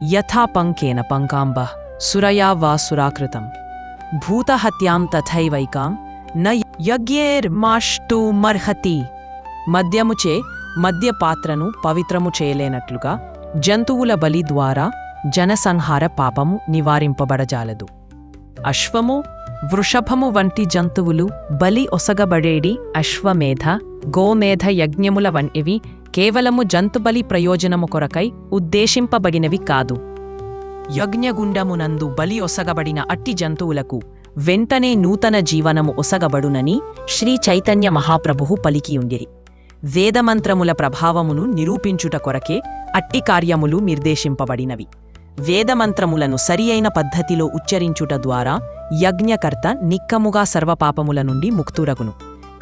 యథా పంకేన పంకాంబ సురయా వా సురాకృతం భూతహత్యాం తథైవైకాం న యజ్ఞేర్మాష్టూమర్హతి మద్యముచే మద్యపాత్రను పవిత్రము చేయలేనట్లుగా జంతువుల బలి ద్వారా జనసంహార పాపము నివారింపబడజాలదు అశ్వము వృషభము వంటి జంతువులు బలి ఒసగబడేడి అశ్వమేధ గోమేధ యజ్ఞముల వంటివి కేవలము జంతుబలి ప్రయోజనము కొరకై ఉద్దేశింపబడినవి కాదు. యజ్ఞగుండమునందు బలి ఒసగబడిన అట్టి జంతువులకు వెంటనే నూతన జీవనము ఒసగబడునని శ్రీ చైతన్య మహాప్రభువు పలికియుండిరి. వేదమంత్రముల ప్రభావమును నిరూపించుట కొరకే అట్టి కార్యములు నిర్దేశింపబడినవి. వేదమంత్రములను సరియైన పద్ధతిలో ఉచ్చరించుట ద్వారా యజ్ఞకర్త నిక్కముగా సర్వపాపముల నుండి ముక్తురగును.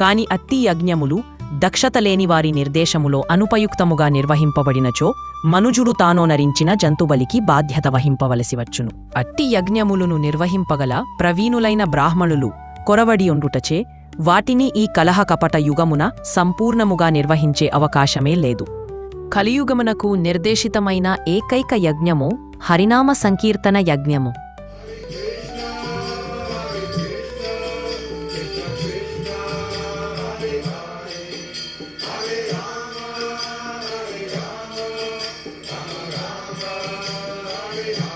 కాని అత్తి యజ్ఞములు దక్షత లేని వారి నిర్దేశములో అనుపయుక్తముగా నిర్వహింపబడినచో మనుజుడు తానోనరించిన జంతుబలికి బాధ్యత వహింపవలసి వచ్చును. అట్టి యజ్ఞములను నిర్వహింపగల ప్రవీణులైన బ్రాహ్మణులు కొరవడియుండుటచే వాటిని ఈ కలహ కపట యుగమున సంపూర్ణముగా నిర్వహించే అవకాశమే లేదు. కలియుగమునకు నిర్దేశితమైన ఏకైక యజ్ఞము హరినామ సంకీర్తన యజ్ఞము. Hare Hare.